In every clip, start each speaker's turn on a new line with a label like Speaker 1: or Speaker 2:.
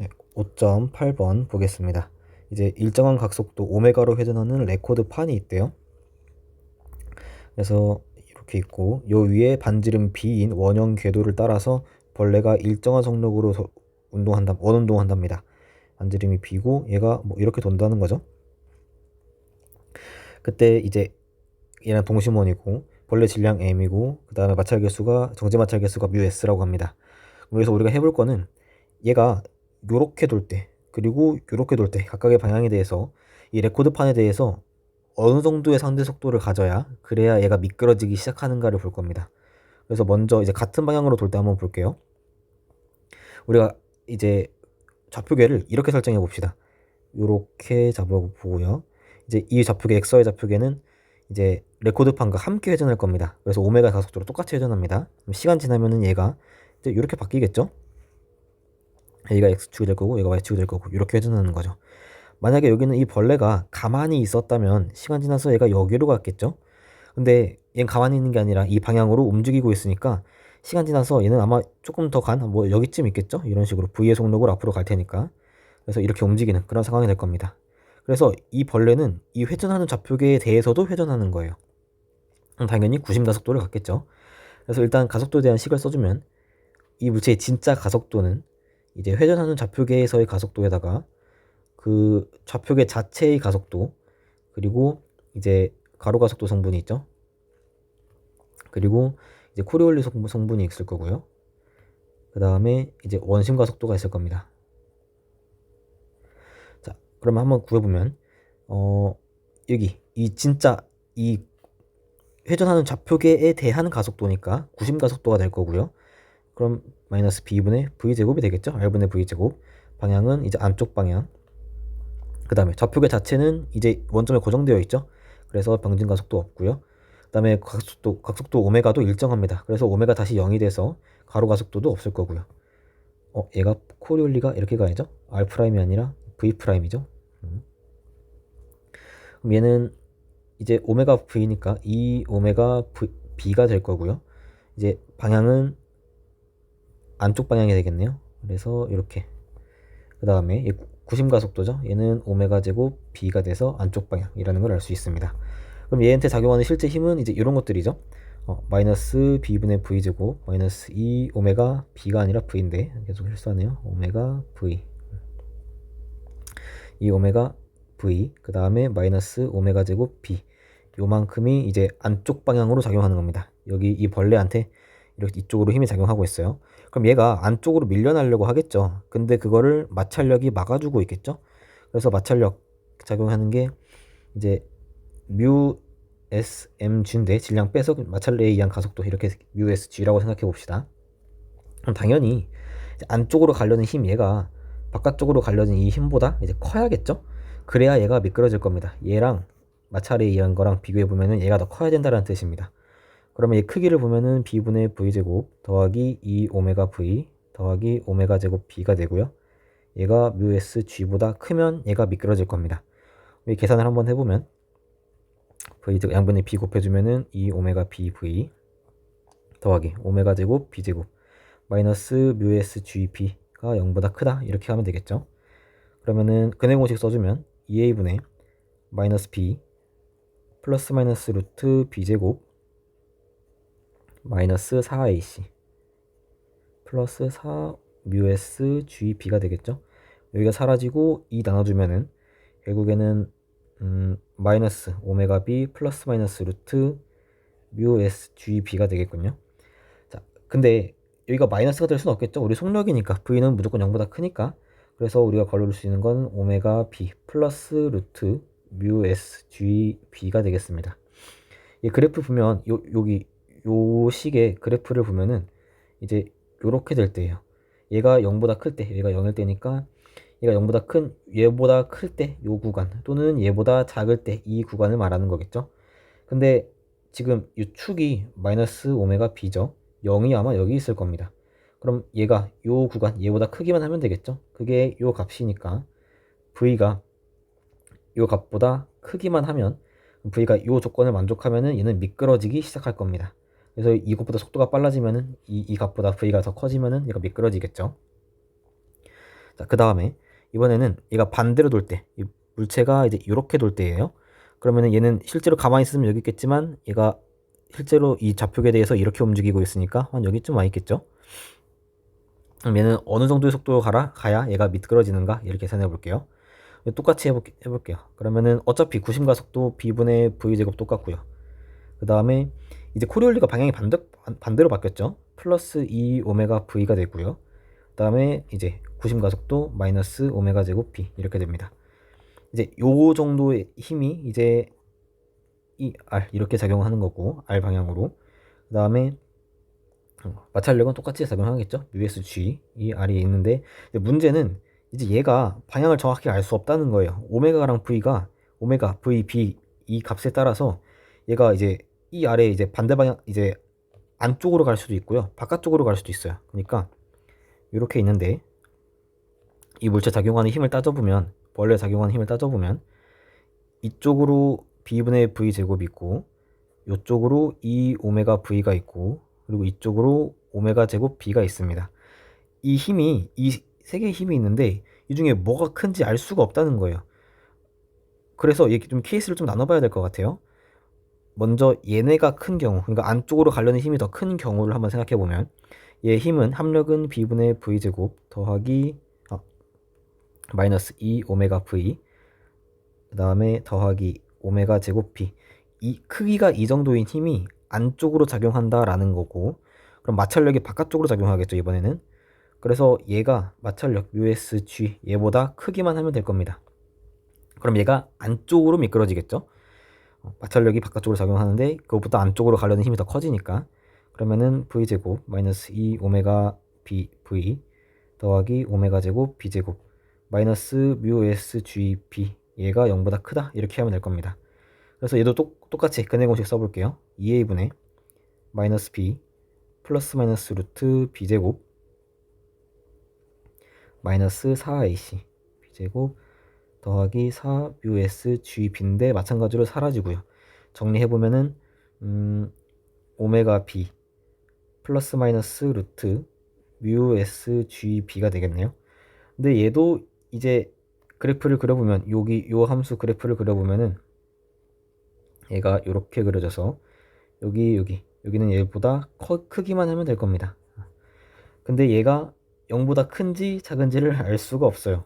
Speaker 1: 네, 5.8번 보겠습니다. 이제 일정한 각속도 오메가로 회전하는 레코드 판이 있대요. 그래서 이렇게 있고 요 위에 반지름 B인 원형 궤도를 따라서 벌레가 일정한 속력으로 운동한다, 원운동한답니다. 반지름이 B고 얘가 뭐 이렇게 돈다는 거죠. 그때 이제 얘는 동심원이고 벌레 질량 m이고 그 다음에 마찰 개수가 정지 마찰 개수가 뮤 s라고 합니다. 그래서 우리가 해볼 거는 얘가 요렇게 돌 때 그리고 요렇게 돌 때 각각의 방향에 대해서 이 레코드판에 대해서 어느 정도의 상대 속도를 가져야 그래야 얘가 미끄러지기 시작하는가를 볼 겁니다. 그래서 먼저 이제 같은 방향으로 돌 때 한번 볼게요. 우리가 이제 좌표계를 이렇게 설정해 봅시다. 요렇게 잡아보고요. 이제 이 좌표계 XY 좌표계는 이제 레코드판과 함께 회전할 겁니다. 그래서 오메가 가속도로 똑같이 회전합니다. 시간 지나면은 얘가 이제 이렇게 바뀌겠죠? 얘가 x축이 될 거고 얘가 y축이 될 거고 이렇게 회전하는 거죠. 만약에 여기는 이 벌레가 가만히 있었다면 시간 지나서 얘가 여기로 갔겠죠? 근데 얘는 가만히 있는 게 아니라 이 방향으로 움직이고 있으니까 시간 지나서 얘는 아마 조금 더 간 뭐 여기쯤 있겠죠? 이런 식으로 V의 속력으로 앞으로 갈 테니까 그래서 이렇게 움직이는 그런 상황이 될 겁니다. 그래서 이 벌레는 이 회전하는 좌표계에 대해서도 회전하는 거예요. 당연히 구심 가속도를 갖겠죠. 그래서 일단 가속도에 대한 식을 써주면 이 물체의 진짜 가속도는 이제 회전하는 좌표계에서의 가속도에다가 그 좌표계 자체의 가속도 그리고 이제 가로 가속도 성분이 있죠. 그리고 이제 코리올리 성분이 있을 거고요. 그 다음에 이제 원심 가속도가 있을 겁니다. 자, 그러면 한번 구해보면 어 여기 이 진짜 이 회전하는 좌표계에 대한 가속도니까 구심 가속도가 될 거고요. 그럼 마이너스 b분의 v제곱이 되겠죠. r분의 v제곱. 방향은 이제 안쪽 방향. 그 다음에 좌표계 자체는 이제 원점에 고정되어 있죠. 그래서 병진 가속도 없고요. 그 다음에 각속도, 각속도 오메가도 일정합니다. 그래서 오메가 다시 0이 돼서 가로 가속도도 없을 거고요. 어, 얘가 코리올리가 이렇게 가야죠. r 프라임이 아니라 v 프라임이죠. 음. 그럼 얘는 이제 오메가 v니까 이 오메가 v, b가 될 거고요. 이제 방향은 안쪽 방향이 되겠네요. 그래서 이렇게 그 다음에 구심 가속도죠. 얘는 오메가 제곱 b가 돼서 안쪽 방향이라는 걸 알 수 있습니다. 그럼 얘한테 작용하는 실제 힘은 이제 이런 것들이죠. 어, 마이너스 b분의 v 제곱 마이너스 2 오메가 b가 아니라 v인데 계속 실수하네요. 오메가 v 이 오메가 v 그 다음에 마이너스 오메가 제곱 b 요만큼이 이제 안쪽 방향으로 작용하는 겁니다. 여기 이 벌레한테 이렇게 이쪽으로 힘이 작용하고 있어요. 그럼 얘가 안쪽으로 밀려나려고 하겠죠. 근데 그거를 마찰력이 막아주고 있겠죠. 그래서 마찰력 작용하는 게 이제 뮤 SMG인데 질량 빼서 마찰력에 의한 가속도 이렇게 뮤 SG라고 생각해 봅시다. 그럼 당연히 안쪽으로 가려는 힘 얘가 바깥쪽으로 가려는 이 힘보다 이제 커야겠죠. 그래야 얘가 미끄러질 겁니다. 얘랑 마찰에 의한 거랑 비교해 보면은 얘가 더 커야 된다는 뜻입니다. 그러면 이 크기를 보면은 b분의 v제곱 더하기 2 오메가 v 더하기 오메가 제곱 b가 되고요. 얘가 뮤 s g보다 크면 얘가 미끄러질 겁니다. 이 계산을 한번 해보면 v 즉 양분의 b 곱해주면은 2 오메가 b v 더하기 오메가 제곱 b 제곱 마이너스 뮤 s g p가 0보다 크다 이렇게 하면 되겠죠. 그러면은 근해 공식 써주면 2a분의 마이너스 b 플러스 마이너스 루트 b 제곱 마이너스 4ac 플러스 4뮤s gb가 되겠죠. 여기가 사라지고 2 나눠주면은 결국에는 음, 마이너스 오메가 b 플러스 마이너스 루트 뮤s gb가 되겠군요. 자, 근데 여기가 마이너스가 될 수는 없겠죠. 우리 속력이니까 v는 무조건 0보다 크니까 그래서 우리가 걸을 수 있는 건 오메가 b 플러스 루트 뮤s gb가 되겠습니다. 이 그래프 보면 요, 여기 요 식의 그래프를 보면은 이제 요렇게 될 때예요. 얘가 0보다 클 때, 얘가 0일 때니까 얘가 0보다 큰 얘보다 클 때 요 구간 또는 얘보다 작을 때 이 구간을 말하는 거겠죠. 근데 지금 이 축이 마이너스 오메가 b죠. 0이 아마 여기 있을 겁니다. 그럼 얘가 요 구간 얘보다 크기만 하면 되겠죠. 그게 요 값이니까 v가 요 값보다 크기만 하면 v가 요 조건을 만족하면은 얘는 미끄러지기 시작할 겁니다. 그래서 이것보다 속도가 빨라지면은 이, 이 값보다 v가 더 커지면은 얘가 미끄러지겠죠. 자, 그 다음에 이번에는 얘가 반대로 돌 때, 이 물체가 이제 이렇게 돌 때예요. 그러면은 얘는 실제로 가만히 있으면 여기 있겠지만 얘가 실제로 이 좌표에 대해서 이렇게 움직이고 있으니까 한 여기쯤 와 있겠죠. 그럼 얘는 어느 정도의 속도로 가라 가야 얘가 미끄러지는가 이렇게 계산해 볼게요. 똑같이 해볼, 해볼게요. 그러면은 어차피 구심과 속도 b분의 v 제곱 똑같고요. 그 다음에 이제 코리올리가 방향이 반대, 반대로 바뀌었죠. 플러스 2 오메가 v가 되고요. 그 다음에 이제 구심과 속도 마이너스 오메가 제곱 b 이렇게 됩니다. 이제 요 정도의 힘이 이제 이 r 이렇게 작용하는 거고 r 방향으로 그 다음에 마찰력은 똑같이 작용하겠죠. USG 이 r이 있는데 문제는 이제 얘가 방향을 정확히 알 수 없다는 거예요. 오메가랑 v가 오메가 v b 이 값에 따라서 얘가 이제 이 아래 이제 반대 방향 이제 안쪽으로 갈 수도 있고요. 바깥쪽으로 갈 수도 있어요. 그러니까 이렇게 있는데 이 물체 작용하는 힘을 따져보면 원래 작용하는 힘을 따져보면 이쪽으로 b분의 v 제곱이 있고 이쪽으로 2 오메가 v가 있고 그리고 이쪽으로 오메가 제곱 b가 있습니다. 이 힘이 이 세 개의 힘이 있는데 이 중에 뭐가 큰지 알 수가 없다는 거예요. 그래서 이게 좀 케이스를 좀 나눠봐야 될 것 같아요. 먼저 얘네가 큰 경우, 그러니까 안쪽으로 가려는 힘이 더 큰 경우를 한번 생각해 보면 얘 힘은 합력은 b분의 v 제곱 더하기 아, 마이너스 2 오메가 v 그 다음에 더하기 오메가 제곱 p 이 크기가 이 정도인 힘이 안쪽으로 작용한다라는 거고 그럼 마찰력이 바깥쪽으로 작용하겠죠 이번에는. 그래서 얘가 마찰력 USG 얘보다 크기만 하면 될 겁니다. 그럼 얘가 안쪽으로 미끄러지겠죠 어, 마찰력이 바깥쪽으로 작용하는데 그것보다 안쪽으로 가려는 힘이 더 커지니까. 그러면은 V제곱 마이너스 2 오메가 B V 더하기 오메가 제곱 B 제곱 마이너스 뮤 S G B 얘가 0보다 크다. 이렇게 하면 될 겁니다. 그래서 얘도 똑, 똑같이 근해 공식 써볼게요. 2a분의 마이너스 b 플러스 마이너스 루트 b제곱 마이너스 4ac b제곱 더하기 4뮤s gb인데 마찬가지로 사라지고요. 정리해 보면은 음, 오메가 b 플러스 마이너스 루트 뮤s gb가 되겠네요. 근데 얘도 이제 그래프를 그려보면 여기 요 함수 그래프를 그려보면은 얘가 이렇게 그려져서 여기 여기 여기는 얘보다 커, 크기만 하면 될 겁니다. 근데 얘가 0보다 큰지 작은지를 알 수가 없어요.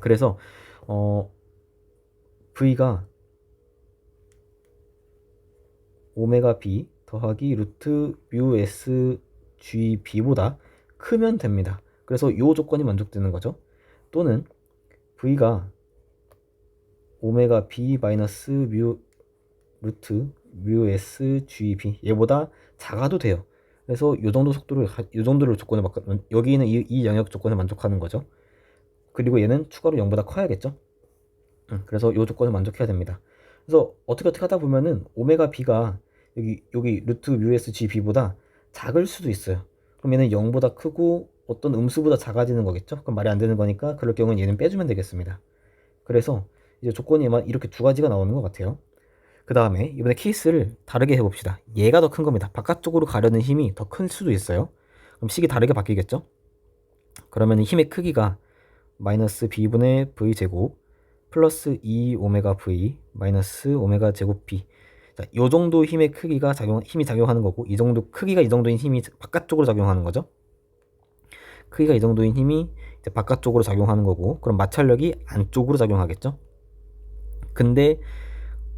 Speaker 1: 그래서 어 V가 오메가 B 더하기 루트 뮤 S G B보다 크면 됩니다. 그래서 이 조건이 만족되는 거죠. 또는 V가 오메가 B 마이너스 뮤 루트 뮤 S G B 얘보다 작아도 돼요. 그래서 이 정도 속도를 이 정도를 조건을 바꾸면 여기는 이, 이 영역 조건을 만족하는 거죠. 그리고 얘는 추가로 0보다 커야겠죠. 음, 그래서 이 조건을 만족해야 됩니다. 그래서 어떻게 어떻게 하다 보면은 오메가 b가 여기 여기 루트 뮤스 g b보다 작을 수도 있어요. 그럼 얘는 0보다 크고 어떤 음수보다 작아지는 거겠죠. 그럼 말이 안 되는 거니까 그럴 경우는 얘는 빼주면 되겠습니다. 그래서 이제 조건이 이렇게 두 가지가 나오는 것 같아요. 그 다음에 이번에 케이스를 다르게 해봅시다. 얘가 더 큰 겁니다. 바깥쪽으로 가려는 힘이 더 클 수도 있어요. 그럼 식이 다르게 바뀌겠죠? 그러면 힘의 크기가 마이너스 b분의 v 제곱 플러스 2 오메가 v 마이너스 오메가 제곱 b 자, 요 정도 힘의 크기가 작용 힘이 작용하는 거고 이 정도 크기가 이 정도인 힘이 바깥쪽으로 작용하는 거죠. 크기가 이 정도인 힘이 이제 바깥쪽으로 작용하는 거고 그럼 마찰력이 안쪽으로 작용하겠죠. 근데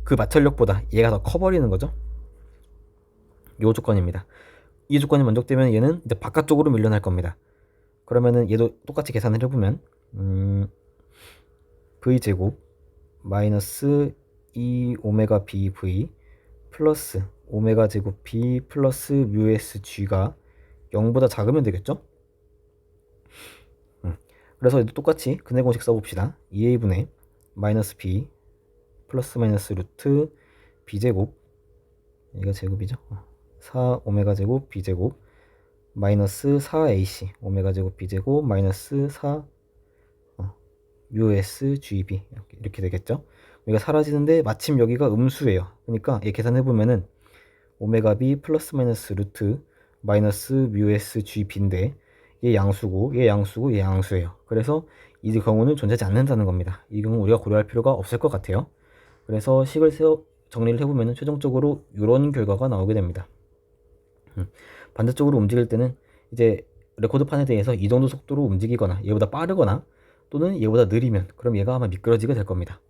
Speaker 1: 그 마찰력보다 얘가 더 커버리는 거죠. 요 조건입니다. 이 조건이 만족되면 얘는 이제 바깥쪽으로 밀려날 겁니다. 그러면은 얘도 똑같이 계산을 해보면 음, v제곱 마이너스 2 오메가 bv 플러스 오메가 제곱 b 플러스 뮤s g가 0보다 작으면 되겠죠? 음, 그래서 똑같이 근해 공식 써봅시다. 2a분의 마이너스 b 플러스 마이너스 루트 b제곱 이거 제곱이죠? 4 오메가 제곱 b제곱 마이너스 4ac 오메가 제곱 b제곱 마이너스 4 USGB 이렇게 되겠죠. 여기가 사라지는데 마침 여기가 음수예요. 그러니까 이 계산해 보면은 오메가 B 플러스 마이너스 루트 마이너스 뮤 s g b인데 얘 양수고 얘 양수고 얘 양수예요. 그래서 이 경우는 존재하지 않는다는 겁니다. 이 경우 우리가 고려할 필요가 없을 것 같아요. 그래서 식을 세워 정리를 해보면 최종적으로 이런 결과가 나오게 됩니다. 음, 반대쪽으로 움직일 때는 이제 레코드판에 대해서 이 정도 속도로 움직이거나 얘보다 빠르거나 또는 얘보다 느리면 그럼 얘가 아마 미끄러지게 될 겁니다.